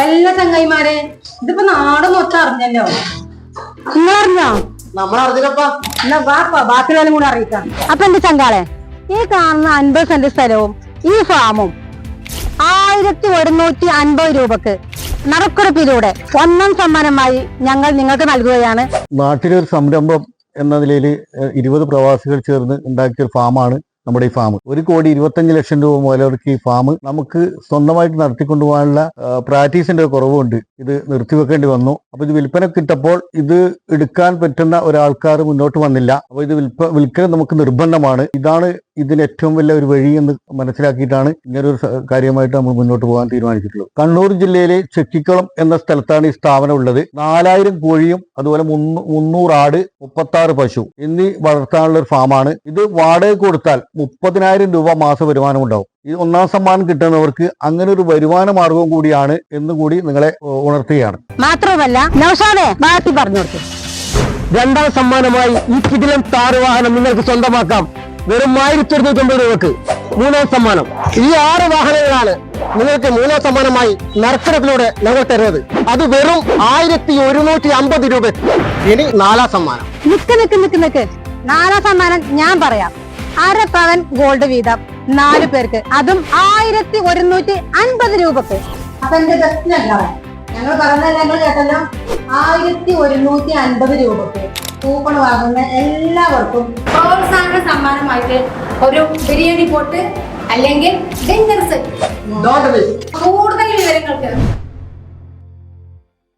എല്ലാ ചങ്ങായിമാരെ ഇതിപ്പോ നാട് മൊത്തം അറിഞ്ഞല്ലോ നിങ്ങളറിഞ്ഞോ നമ്മളറിഞ്ഞില്ലപ്പാ എന്നാ വാപ്പ ബാക്കിയുള്ളവരും കൂടെ അറിയിക്കാം. അപ്പൊ എന്റെ ചങ്കാളെ? ഈ കാണുന്ന അൻപത് സെന്റ് സ്ഥലവും ഈ ഫാമും ആയിരത്തി ഒരുന്നൂറ്റി അൻപത് രൂപക്ക് നറുക്കുറപ്പിലൂടെ ഒന്നാം സമ്മാനമായി ഞങ്ങൾ നിങ്ങൾക്ക് നൽകുകയാണ്. നാട്ടിലൊരു സംരംഭം എന്ന നിലയിൽ ഇരുപത് പ്രവാസികൾ ചേർന്ന് ഉണ്ടാക്കിയ ഒരു ഫാമാണ് നമ്മുടെ ഈ ഫാം ഒരു കോടി ഇരുപത്തഞ്ച് ലക്ഷം രൂപ മുതലവർക്ക് ഈ ഫാം നമുക്ക് സ്വന്തമായിട്ട് നടത്തിക്കൊണ്ടുപോകാനുള്ള പ്രാക്ടീസിന്റെ കുറവുണ്ട്. ഇത് നിർത്തിവെക്കേണ്ടി വന്നു. അപ്പൊ ഇത് വിൽപ്പന കിട്ടപ്പോൾ ഇത് എടുക്കാൻ പറ്റുന്ന ഒരാൾക്കാർ മുന്നോട്ട് വന്നില്ല. അപ്പൊ ഇത് വിൽപ്പ വിൽക്കൽ നമുക്ക് നിർബന്ധമാണ്. ഇതാണ് ഇതിന് ഏറ്റവും വലിയ ഒരു വഴി എന്ന് മനസ്സിലാക്കിയിട്ടാണ് ഇങ്ങനൊരു ഒരു കാര്യമായിട്ട് നമ്മൾ മുന്നോട്ട് പോകാൻ തീരുമാനിച്ചിട്ടുള്ളത്. കണ്ണൂർ ജില്ലയിലെ ചെക്കിക്കുളം എന്ന സ്ഥലത്താണ് ഈ സ്ഥാപനം ഉള്ളത്. നാലായിരം കോഴിയും അതുപോലെ മുന്നൂ- മുന്നൂറ് ആട് മുപ്പത്തി ആറ് പശു എന്നീ വളർത്താനുള്ള ഒരു ഫാമാണ് ഇത് വാടക കൊടുത്താൽ മുപ്പതിനായിരം രൂപ മാസ വരുമാനം ഉണ്ടാവും. ഈ ഒന്നാം സമ്മാനം കിട്ടുന്നവർക്ക് അങ്ങനെ ഒരു വരുമാന മാർഗവും കൂടിയാണ് എന്ന് കൂടി നിങ്ങളെ ഉണർത്തുകയാണ്. മാത്രമല്ല നൗഷാദെ ബാക്കി പറഞ്ഞു രണ്ടാം സമ്മാനമായി ഈ കിടിലം താറ് വാഹനം നിങ്ങൾക്ക് സ്വന്തമാക്കാം. വെറും ആയിരത്തി ഒരുന്നൂറ്റമ്പത് രൂപക്ക് മൂന്നാം സമ്മാനം. ഈ ആറ് വാഹനങ്ങളാണ് നിങ്ങൾക്ക് മൂന്നാം സമ്മാനമായി നറുക്കെടുപ്പിലൂടെ ഞങ്ങൾ തരുന്നത്. അത് വെറും ആയിരത്തി ഒരുന്നൂറ്റി അമ്പത് രൂപ ഇനി നാലാം സമ്മാനം. നിക്ക് നിക്ക് നിക്ക് നിക്ക്. നാലാം സമ്മാനം ഞാൻ പറയാം. അര പവൻ ഗോൾഡ് വീതം. നാല് പേർക്ക്. അതും ആയിരത്തി ഒരുന്നൂറ്റി അൻപത് രൂപക്ക്. അപ്പൊ എന്റെ ബെസ്റ്റ് ഞങ്ങൾ പറഞ്ഞ ഞങ്ങൾ കേട്ടല്ലോ? ആയിരത്തി ഒരുന്നൂറ്റി അൻപത് രൂപക്ക് കൂപ്പൺ വാങ്ങുന്ന എല്ലാവർക്കും പ്രോത്സാഹന സമ്മാനമായിട്ട് ഒരു ബിരിയാണി പോട്ട് അല്ലെങ്കിൽ ഡിന്നർ സെറ്റ്